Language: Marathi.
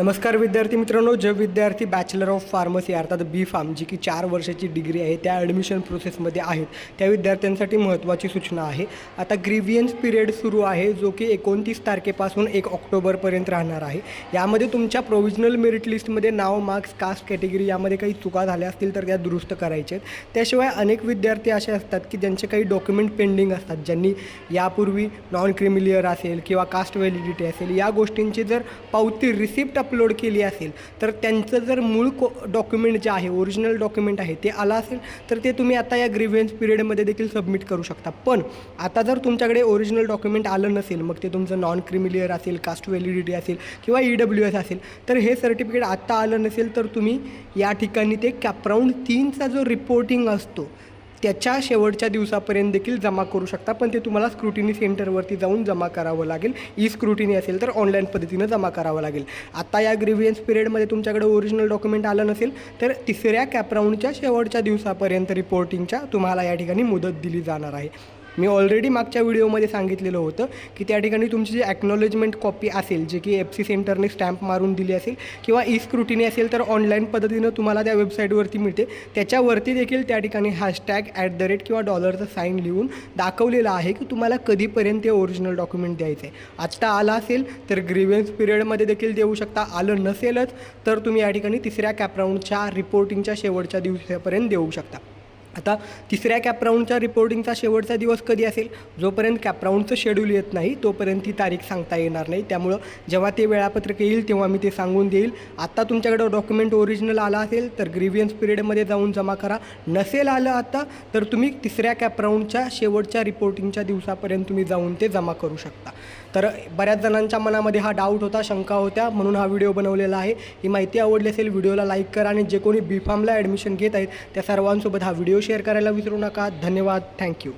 नमस्कार विद्यार्थी मित्रांनो जे विद्यार्थी बॅचलर ऑफ फार्मसी अर्थात बी फार्म जी की चार वर्षाची डिग्री आहे त्या ॲडमिशन प्रोसेसमध्ये आहेत. त्या विद्यार्थ्यांसाठी महत्त्वाची सूचना आहे. आता ग्रीवियन्स पिरियड सुरू आहे जो की एकोणतीस तारखेपासून एक ऑक्टोबरपर्यंत राहणार आहे. यामध्ये तुमच्या प्रोव्हिजनल मेरिट लिस्टमध्ये नाव मार्क्स कास्ट कॅटेगरी यामध्ये काही चुका झाल्या असतील तर त्या दुरुस्त करायच्या आहेत. त्याशिवाय अनेक विद्यार्थी असे असतात की ज्यांचे काही डॉक्युमेंट पेंडिंग असतात ज्यांनी यापूर्वी नॉन क्रिमिलियर असेल किंवा कास्ट व्हॅलिडिटी असेल या गोष्टींची जर पावती रिसिप्ट अपलोड केली असेल तर त्यांचं जर मूळ को डॉक्युमेंट जे आहे ओरिजिनल डॉक्युमेंट आहे ते आलं असेल तर ते तुम्ही आता या ग्रीवियन्स पिरियडमध्ये देखील सबमिट करू शकता. पण आता जर तुमच्याकडे ओरिजिनल डॉक्युमेंट आलं नसेल मग ते तुमचं नॉन क्रिमिलियर असेल कास्ट व्हॅलिडिटी असेल किंवा ई डब्ल्यू एस असेल तर हे सर्टिफिकेट आत्ता आलं नसेल तर तुम्ही या ठिकाणी ते कॅपराऊंड तीनचा जो रिपोर्टिंग असतो त्याच्या शेवटच्या दिवसापर्यंत देखील जमा करू शकता पण ते तुम्हाला स्क्रुटिनी सेंटरवरती जाऊन जमा करावं लागेल. ई स्क्रुटिनी असेल तर ऑनलाईन पद्धतीनं जमा करावं लागेल. आता या ग्रीवियन्स पिरियडमध्ये तुमच्याकडे ओरिजिनल डॉक्युमेंट आलं नसेल तर तिसऱ्या कॅपराऊंडच्या शेवटच्या दिवसापर्यंत रिपोर्टिंगच्या तुम्हाला या ठिकाणी मुदत दिली जाणार आहे. मी ऑलरेडी मागच्या व्हिडिओमध्ये सांगितलेलं होतं की त्या ठिकाणी तुमची जी ॲक्नॉलेजमेंट कॉपी असेल जे की एफ सी सेंटरने स्टॅम्प मारून दिली असेल किंवा ई स्क्रुटिनी असेल तर ऑनलाईन पद्धतीनं तुम्हाला त्या वेबसाईटवरती मिळते. त्याच्यावरती देखील त्या ठिकाणी हॅशटॅग ॲट द रेट किंवा डॉलरचं साईन लिहून दाखवलेलं आहे की तुम्हाला कधीपर्यंत ते ओरिजिनल डॉक्युमेंट द्यायचं आहे. आत्ता आला असेल तर ग्रीवियन्स पिरियडमध्ये देखील देऊ शकता. आलं नसेलच तर तुम्ही या ठिकाणी तिसऱ्या कॅपराऊंडच्या रिपोर्टिंगच्या शेवटच्या दिवसापर्यंत देऊ शकता. आता तिसऱ्या कॅपराऊंडच्या रिपोर्टिंगचा शेवटचा दिवस कधी असेल? जोपर्यंत कॅपराऊंडचं शेड्यूल येत नाही तोपर्यंत ती तारीख सांगता येणार नाही. त्यामुळं जेव्हा ते वेळापत्रक येईल तेव्हा मी ते सांगून देईल. आत्ता तुमच्याकडं डॉक्युमेंट ओरिजिनल आलं असेल तर ग्रिव्हियन्स पिरियडमध्ये जाऊन जमा करा. नसेल आलं आता तर तुम्ही तिसऱ्या कॅपराऊंडच्या शेवटच्या रिपोर्टिंगच्या दिवसापर्यंत तुम्ही जाऊन ते जमा करू शकता. तर बऱ्याच जणांच्या मनामध्ये हा डाऊट होता शंका होत्या. म्हणून हा व्हिडिओ बनवलेला आहे. ही माहिती आवडली असेल व्हिडिओला लाईक करा आणि जे कोणी बी फार्मला ॲडमिशन घेत आहेत त्या सर्वांसोबत हा व्हिडिओ शेअर करायला विसरू नका. धन्यवाद. थँक्यू